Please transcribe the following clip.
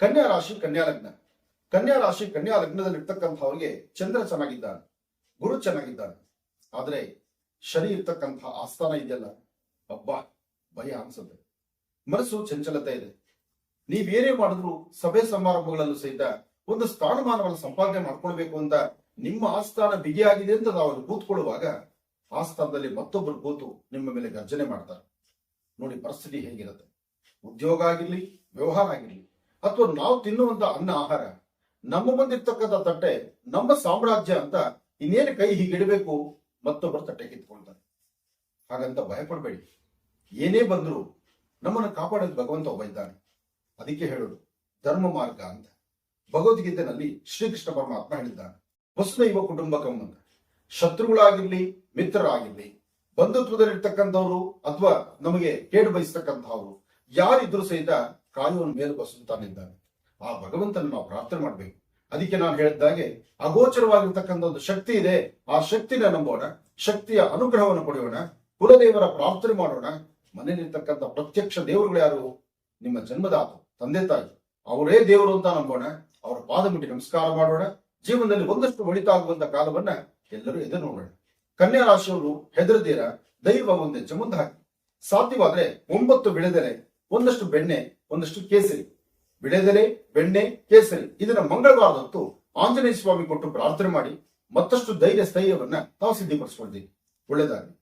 ಕನ್ಯಾ ರಾಶಿ ಕನ್ಯಾ ಲಗ್ನ. ಕನ್ಯಾ ರಾಶಿ ಕನ್ಯಾ ಲಗ್ನದಲ್ಲಿರ್ತಕ್ಕಂಥವ್ರಿಗೆ ಚಂದ್ರ ಚೆನ್ನಾಗಿದ್ದಾನೆ, ಗುರು ಚೆನ್ನಾಗಿದ್ದಾನೆ. ಆದ್ರೆ ಶನಿ ಇರ್ತಕ್ಕಂಥ ಆಸ್ಥಾನ ಇದೆಯಲ್ಲ, ಅಬ್ಬಾ, ಭಯ ಅನ್ಸುತ್ತೆ. ಮನಸ್ಸು ಚಂಚಲತೆ ಇದೆ. ನೀವೇನೇ ಮಾಡಿದ್ರು ಸಭೆ ಸಮಾರಂಭಗಳಲ್ಲೂ ಸಹಿತ ಒಂದು ಸ್ಥಾನಮಾನವನ್ನು ಸಂಪಾದನೆ ಮಾಡ್ಕೊಳ್ಬೇಕು ಅಂತ ನಿಮ್ಮ ಆಸ್ಥಾನ ಬಿಗಿಯಾಗಿದೆ ಅಂತ ನಾವು ಕೂತ್ಕೊಳ್ಳುವಾಗ ಆ ಮತ್ತೊಬ್ಬರು ಕೂತು ನಿಮ್ಮ ಮೇಲೆ ಗರ್ಜನೆ ಮಾಡ್ತಾರೆ. ನೋಡಿ ಪರಿಸ್ಥಿತಿ ಹೇಗಿರುತ್ತೆ. ಉದ್ಯೋಗ ಆಗಿರ್ಲಿ, ವ್ಯವಹಾರ ಆಗಿರ್ಲಿ ಅಥವಾ ನಾವು ತಿನ್ನುವಂತ ಅನ್ನ ಆಹಾರ, ನಮ್ಮ ಮುಂದಿರ್ತಕ್ಕಂಥ ತಟ್ಟೆ, ನಮ್ಮ ಸಾಮ್ರಾಜ್ಯ ಅಂತ ಇನ್ನೇನು ಕೈ ಹೀಗಿಡಬೇಕು ಮತ್ತೊಬ್ಬರು ತಟ್ಟೆ ಕಿತ್ಕೊಳ್ತಾರೆ. ಹಾಗಂತ ಭಯಪಡಬೇಡಿ. ಏನೇ ಬಂದರೂ ನಮ್ಮನ್ನು ಕಾಪಾಡೋದು ಭಗವಂತ ಒಬ್ಬ ಇದ್ದಾನೆ. ಅದಕ್ಕೆ ಹೇಳೋದು, ಧರ್ಮ ಮಾರ್ಗ ಅಂತ. ಭಗವದ್ಗೀತೆನಲ್ಲಿ ಶ್ರೀಕೃಷ್ಣ ಪರಮಾತ್ಮ ಹೇಳಿದ್ದಾನೆ, ವಸುದೈವ ಕುಟುಂಬಕಂ ಅಂತ. ಶತ್ರುಗಳಾಗಿರ್ಲಿ, ಮಿತ್ರರಾಗಿರ್ಲಿ, ಬಂಧುತ್ವದಲ್ಲಿರ್ತಕ್ಕಂಥವ್ರು ಅಥವಾ ನಮಗೆ ಕೇಡು ಬಯಸ್ತಕ್ಕಂಥವ್ರು, ಯಾರಿದ್ರು ಸಹಿತ ಕಾಯುವನ ಮೇಲೆ ತಾನಿದ್ದಾನೆ ಆ ಭಗವಂತನ ನಾವು ಪ್ರಾರ್ಥನೆ ಮಾಡಬೇಕು. ಅದಕ್ಕೆ ನಾನು ಹೇಳಿದ್ದಾಗೆ ಅಗೋಚರವಾಗಿರ್ತಕ್ಕಂಥ ಒಂದು ಶಕ್ತಿ ಇದೆ. ಆ ಶಕ್ತಿನ ನಂಬೋಣ, ಶಕ್ತಿಯ ಅನುಗ್ರಹವನ್ನು ಪಡೆಯೋಣ, ಕುಲದೇವರ ಪ್ರಾರ್ಥನೆ ಮಾಡೋಣ. ಮನೆಯಲ್ಲಿರ್ತಕ್ಕಂಥ ಪ್ರತ್ಯಕ್ಷ ದೇವರುಗಳು ಯಾರು? ನಿಮ್ಮ ಜನ್ಮದಾತ, ತಂದೆ ತಾಯಿ. ಅವರೇ ದೇವರು ಅಂತ ನಂಬೋಣ. ಅವರ ಪಾದ ಮುಟ್ಟಿ ನಮಸ್ಕಾರ ಮಾಡೋಣ. ಜೀವನದಲ್ಲಿ ಒಂದಷ್ಟು ಒಳಿತಾಗುವಂತ ಕಾಲವನ್ನ ಎಲ್ಲರೂ ಎದುರು ನೋಡೋಣ. ಕನ್ಯಾ ರಾಶಿಯವರು ಹೆದರದಿರ, ದೈವ ಒಂದೇ ಜಮುಂದ ಹಾಕಿ ಸಾಧ್ಯವಾದ್ರೆ ಒಂಬತ್ತು ಬೆಳೆದೆಲೆ ಒಂದಷ್ಟು ಬೆಣ್ಣೆ, ಒಂದಷ್ಟು ಕೇಸರಿ. ಬಿಳೆದೆಲೆ ಬೆಣ್ಣೆ, ಕೇಸರಿ. ಇದನ್ನ ಮಂಗಳವಾರ ಆಂಜನೇಯ ಸ್ವಾಮಿ ಕೊಟ್ಟು ಪ್ರಾರ್ಥನೆ ಮಾಡಿ ಮತ್ತಷ್ಟು ಧೈರ್ಯ, ಸ್ಥೈರ್ಯವನ್ನ ತಾವು ಸಿದ್ಧಿಪಡಿಸ್ಕೊಳ್ತೀವಿ. ಒಳ್ಳೆದಾಗಲಿ.